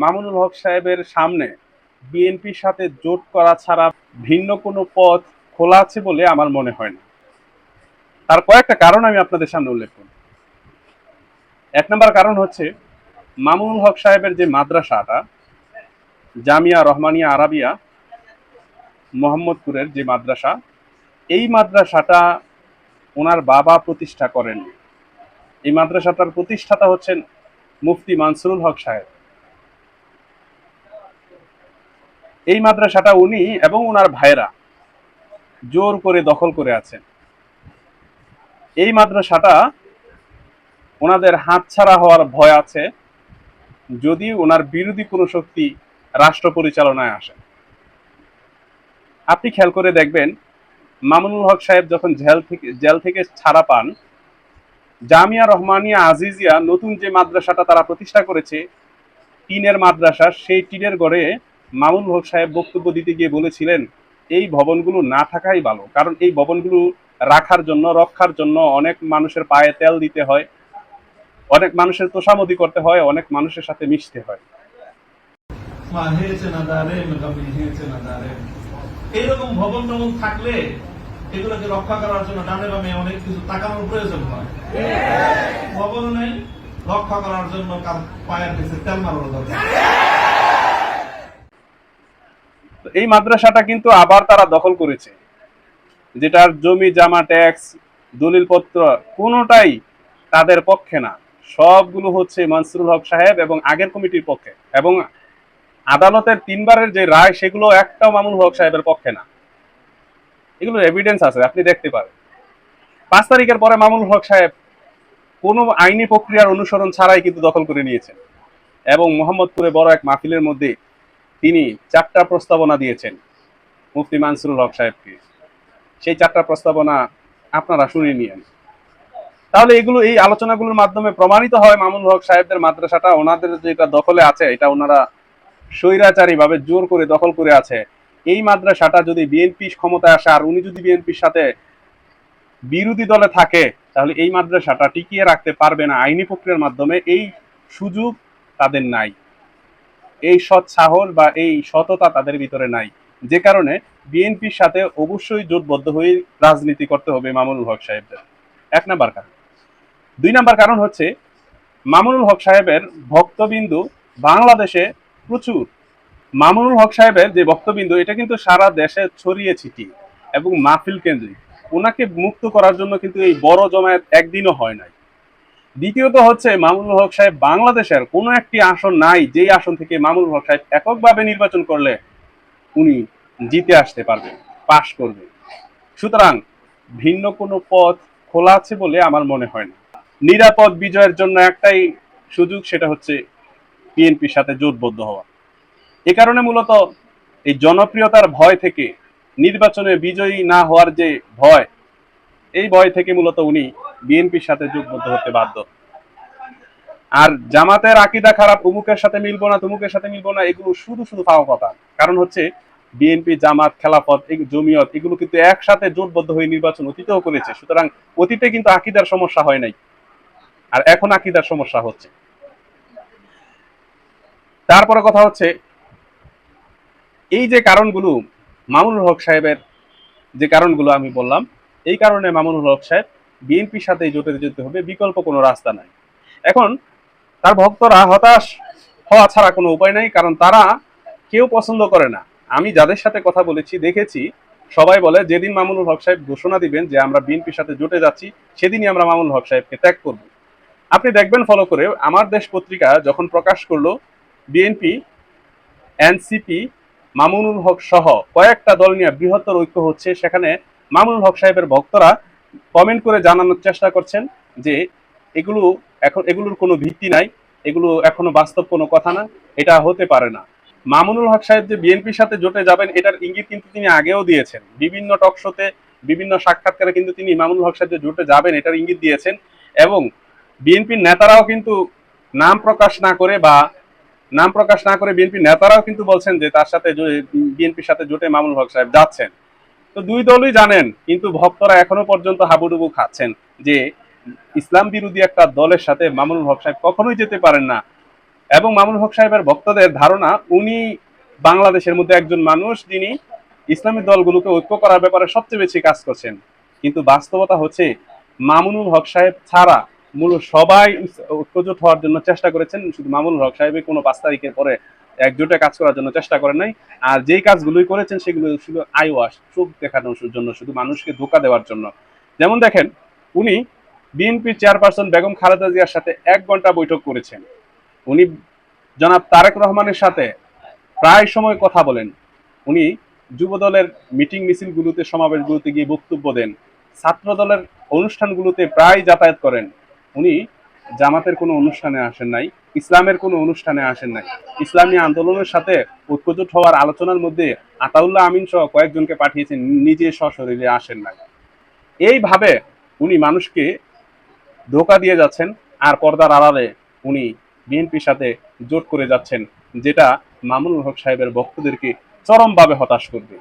মামুনুল হক সাহেবের সামনে বিএনপির সাথে জোট করা ছাড়া ভিন্ন কোনো পথ খোলা আছে বলে আমার মনে হয় না। তার কয়েকটা কারণ আমি আপনাদের সামনে উল্লেখ করব। এক নম্বর কারণ হচ্ছে মামুনুল হক সাহেবের যে মাদ্রাসাটা, জামিয়া রহমানিয়া আরাবিয়া, মোহাম্মদপুরের যে মাদ্রাসা, এই মাদ্রাসাটা ওনার বাবা প্রতিষ্ঠা করেন এই মাদ্রাসাটার প্রতিষ্ঠাতা হচ্ছেন মুফতি মানসুরুল হক সাহেব। এই মাদ্রাসাটা উনি এবং ওনার ভাইরা জোর করে দখল করে আছেন। এই মাদ্রাসাটা ওনাদের হাতছাড়া হওয়ার ভয় আছে যদি ওনার বিরোধী কোনো শক্তি রাষ্ট্র পরিচালনায় আসে। আপনি খেয়াল করে দেখবেন মামুনুল হক সাহেব যখন জেল থেকে জেল থেকে ছাড়া পান, জামিয়া রহমানিয়া আজিজিয়া নতুন যে মাদ্রাসাটা তারা প্রতিষ্ঠা করেছে, টিনের মাদ্রাসা, সেই টিনের গড়ে মামুনুল হক সাহেব বক্তব্য দিতে গিয়ে বলেছিলেন এই ভবনগুলো না থাকাই ভালো কারণ এই ভবনগুলো রাখার জন্য রক্ষার জন্য অনেক মানুষের পায়ে তেল দিতে হয় অনেক মানুষের তোষামদি করতে হয় অনেক মানুষের সাথে মিশতে হয়। এইরকম ভবন টবন থাকলে এগুলোকে রক্ষা করার জন্য ডানে বামে অনেক কিছু তাকানোর প্রয়োজন হয়। ভবনও নেই রক্ষা করার জন্য কার পায়ের নিচে তেল মারানো দরকার। এই মাদ্রাসাটা কিন্তু আবার তারা দখল করেছে। যেটার জমি, জামা, ট্যাক্স, দলিলপত্র কোনোটাই তাদের পক্ষে না। সবগুলো হচ্ছে মানসুরুল হক সাহেব এবং আগের কমিটির পক্ষে। এবং আদালতের তিনবারের যে রায়, সেগুলো একটাও মামুনুল হক সাহেবের পক্ষে না। এগুলো এভিডেন্স আছে, আপনি দেখতে পারেন। পাঁচ তারিখের পরে মামুনুল হক সাহেব কোনো আইনি প্রক্রিয়ার অনুসরণ ছাড়াই কিন্তু দখল করে নিয়েছেন। এবং মোহাম্মদপুরে বড় এক মাহফিলের মধ্যে তিনি চারটা প্রস্তাবনা দিয়েছেন মুফতি মানসুরুল হক সাহেবকে। সেই চারটা প্রস্তাবনা আপনারা শুনে নিয়েন। তাহলে এগুলো, এই আলোচনাগুলোর মাধ্যমে প্রমাণিত হয় মামুনুল হক সাহেবদের মাদ্রাসাটা, ওনাদের যেটা দখলে আছে, এটা ওনারা স্বৈরাচারী ভাবে জোর করে দখল করে আছে। এই মাদ্রাসাটা যদি বিএনপি ক্ষমতায় আসে, আর উনি যদি বিএনপির সাথে বিরোধী দলে থাকে, তাহলে এই মাদ্রাসাটা টিকিয়ে রাখতে পারবে না। আইনি প্রক্রিয়ার মাধ্যমে এই সুযোগ তাদের নাই। এই সৎ সাহস বা এই সততা তাদের ভিতরে নাই। যে কারণে বিএনপির সাথে অবশ্যই জোটবদ্ধ হয়ে রাজনীতি করতে হবে মামুনুল হক সাহেবদের। এক নাম্বার কারণ। দুই নাম্বার কারণ হচ্ছে, মামুনুল হক সাহেবের ভক্তবিন্দু বাংলাদেশে প্রচুর। মামুনুল হক সাহেবের যে ভক্তবিন্দু, এটা কিন্তু সারা দেশে ছড়িয়ে ছিটিয়ে এবং মাহফিল কেন্দ্রিক। ওনাকে মুক্ত করার জন্য কিন্তু এই বড় জমায়েত একদিনও হয় নাই। দ্বিতীয়ত হচ্ছে মামুনুল হক সাহেব বাংলাদেশের কোনো একটি আসন নাই, যেই আসন থেকে মামুনুল হক সাহেব এককভাবে নির্বাচন করলে উনি জিতে আসতে পারবে, পাশ করবে। সুতরাং ভিন্ন কোনো পথ খোলা আছে বলে আমার মনে হয় না। নিরাপদ বিজয়ের জন্য একটাই সুযোগ, সেটা হচ্ছে বিএনপির সাথে জোটবদ্ধ হওয়া। এ কারণে মূলত এই জনপ্রিয়তার ভয় থেকে নির্বাচনে বিজয়ী না হওয়ার যে ভয়, এই ভয় থেকে মূলত উনি বিএনপির সাথে জোটবদ্ধ হতে বাধ্য। আর জামাতের আকিদা খারাপ অমুকের সাথে মিলবো না, তমুকের সাথে মিলবো না, এগুলো শুধু শুধু পাওয়া কথা। কারণ হচ্ছে, বিএনপি, জামাত, খেলাফত জমিয়ত, এগুলো কিন্তু একসাথে জোটবদ্ধ হয়ে নির্বাচন অতীতেও করেছে। সুতরাং অতীতে কিন্তু আকিদার সমস্যা হয় নাই। আর এখন আকিদার সমস্যা হচ্ছে। তারপরে কথা হচ্ছে, এই যে কারণগুলো মামুনুল হক সাহেবের যে কারণগুলো আমি বললাম, এই কারণে মামুনুল হক সাহেব বিএনপির সাথে জোটে যেতে হবে, বিকল্প কোনো রাস্তা নাই। এখন তার ভক্তরা হতাশ হওয়া ছাড়া কোনো উপায় নাই, কারণ তারা কেউ পছন্দ করে না। আমি যাদের সাথে কথা বলেছি, দেখেছি, সবাই বলে, যেদিন মামুনুল হক সাহেব ঘোষণা দিবেন যে আমরা বিএনপির সাথে জোটে যাচ্ছি, সেদিনই আমরা মামুনুল হক সাহেবকে ত্যাগ করব। আপনি দেখবেন ফলো করে, আমার দেশ পত্রিকা যখন প্রকাশ করল, বিএনপি, এনসিপি, মামুনুল হক সহ কয়েকটা দল নিয়ে বৃহত্তর ঐক্য হচ্ছে। সেখানে মামুনুল হক সাহেবের ভক্তরা কমেন্ট করে জানানোর চেষ্টা করছেন যে এগুলো এখন এগুলোর কোনো ভিত্তি নাই, এগুলো এখনও বাস্তব কোনো কথা না, এটা হতে পারে না। মামুনুল হক সাহেব যে বিএনপির সাথে জোটে যাবেন, এটার ইঙ্গিত কিন্তু তিনি আগেও দিয়েছেন। বিভিন্ন টক শোতে বিভিন্ন সাক্ষাৎকারে কিন্তু তিনি মামুনুল হক সাহেব যে জোটে যাবেন, এটার ইঙ্গিত দিয়েছেন এবং বিএনপির নেতারাও কিন্তু নাম প্রকাশ না করে বা নাম প্রকাশ না করে বিএনপি নেতারাও কিন্তু বলছেন যে তার সাথে বিএনপির সাথে জোটে মামুনুল হক সাহেব যাচ্ছেন। তো দুই দলই জানেন, কিন্তু ভক্তরা এখনও পর্যন্ত হাবুডুবু খাচ্ছেন যে ইসলাম বিরোধী একটা দলের সাথে মামুনুল হক সাহেব কখনোই যেতে পারেন না। এবং মামুনুল হক সাহেবের ভক্তদের ধারণা, উনি বাংলাদেশের মধ্যে একজন মানুষ যিনি ইসলামী দলগুলোকে ঐক্য করার ব্যাপারে সবচেয়ে বেশি কাজ করছেন। কিন্তু বাস্তবতা হচ্ছে, মামুনুল হক সাহেব ছাড়া মূল সবাই ঐক্যজোট হওয়ার জন্য চেষ্টা করেছেন। শুধু মামুনুল হক সাহেবের কোনো পাঁচ তারিখের পরে একজোটে কাজ করার জন্য চেষ্টা করেন নাই। আর যেই কাজগুলোই করেছেন সেগুলো শুধু আই ওয়াশ চোখ দেখানোর জন্য, শুধু মানুষকে ধোকা দেওয়ার জন্য। যেমন দেখেন, উনি বিএনপি চেয়ারপারসন বেগম খালেদা জিয়ার সাথে এক ঘণ্টা বৈঠক করেছেন। উনি জনাব তারেক রহমানের সাথে প্রায় সময় কথা বলেন। উনি যুব দলের মিটিং মিছিলগুলোতে, সমাবেশগুলোতে গিয়ে বক্তব্য দেন। ছাত্র দলের অনুষ্ঠানগুলোতে প্রায় যাতায়াত করেন। উনি জামাতের কোনো অনুষ্ঠানে আসেন নাই, ইসলামের কোনো অনুষ্ঠানে আসেন নাই। ইসলামী আন্দোলনের সাথে ঐক্যজোট হওয়ার আলোচনার মধ্যে আতাউল্লাহ আমিন সহ কয়েকজনকে পাঠিয়েছেন, নিজে সশরীরে আসেন নাই। এইভাবে উনি মানুষকে ধোকা দিয়ে যাচ্ছেন আর পর্দার আড়ালে উনি বিএনপির সাথে জোট করে যাচ্ছেন, যেটা মামুনুল হক সাহেবের ভক্তদেরকে চরমভাবে হতাশ করবে।